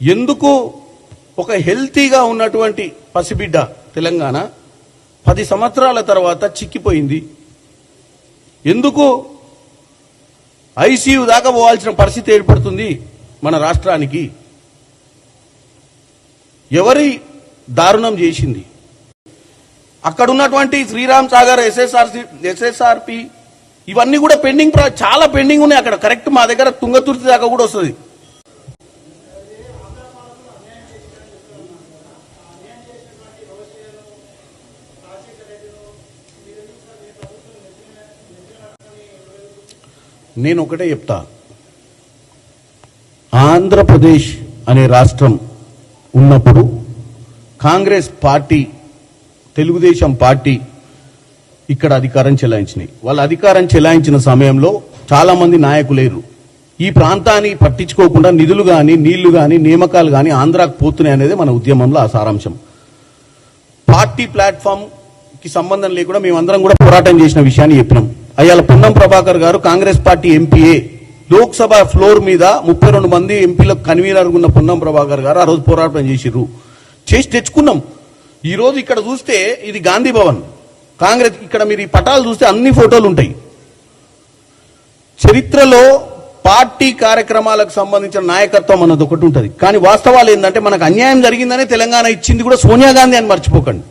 ఎందుకు ఒక హెల్తీగా ఉన్నటువంటి పసిబిడ్డ తెలంగాణ పది సంవత్సరాల తర్వాత చిక్కిపోయింది? ఎందుకు ఐసీయూ దాకా పోవాల్సిన పరిస్థితి ఏర్పడుతుంది మన రాష్ట్రానికి? ఎవరి దారుణం చేసింది? అక్కడ ఉన్నటువంటి శ్రీరామ్ సాగర్ ఎస్ఎస్ఆర్సి ఎస్ఎస్ఆర్పి ఇవన్నీ కూడా పెండింగ్ చాలా పెండింగ్ ఉన్నాయి అక్కడ. కరెక్ట్ మా దగ్గర తుంగతుర్తి దాకా కూడా వస్తుంది. నేను ఒకటే చెప్తా. ఆంధ్రప్రదేశ్ అనే రాష్ట్రం ఉన్నప్పుడు కాంగ్రెస్ పార్టీ తెలుగుదేశం పార్టీ ఇక్కడ అధికారం చెలాయించినాయి. వాళ్ళ అధికారం చెలాయించిన సమయంలో చాలామంది నాయకులేరు నాయకులు లేరు. ఈ ప్రాంతాన్ని పట్టించుకోకుండా నిధులు కానీ నీళ్ళు కానీ నియామకాలు కానీ ఆంధ్రాకు పోతున్నాయి అనేది మన ఉద్యమంలో ఆ సారాంశం. పార్టీ ప్లాట్ఫామ్కి సంబంధం లేకుండా మేమందరం కూడా పోరాటం చేసిన విషయాన్ని చెప్పినాం. అయ్యాల పొన్నం ప్రభాకర్ గారు కాంగ్రెస్ పార్టీ ఎంపీఏ లోక్సభ ఫ్లోర్ మీద ముప్పై రెండు మంది ఎంపీలకు కన్వీనర్ ఉన్న పొన్నం ప్రభాకర్ గారు ఆ రోజు పోరాటం చేసిర్రు. చేసి తెచ్చుకున్నాం. ఈరోజు ఇక్కడ చూస్తే ఇది గాంధీ భవన్. కాంగ్రెస్ ఇక్కడ మీరు ఈ పటాలు చూస్తే అన్ని ఫోటోలు ఉంటాయి. చరిత్రలో పార్టీ కార్యక్రమాలకు సంబంధించిన నాయకత్వం అన్నది ఒకటి ఉంటుంది. కానీ వాస్తవాలు ఏంటంటే మనకు అన్యాయం జరిగిందనే తెలంగాణ ఇచ్చింది కూడా సోనియా గాంధీ అని మర్చిపోకండి.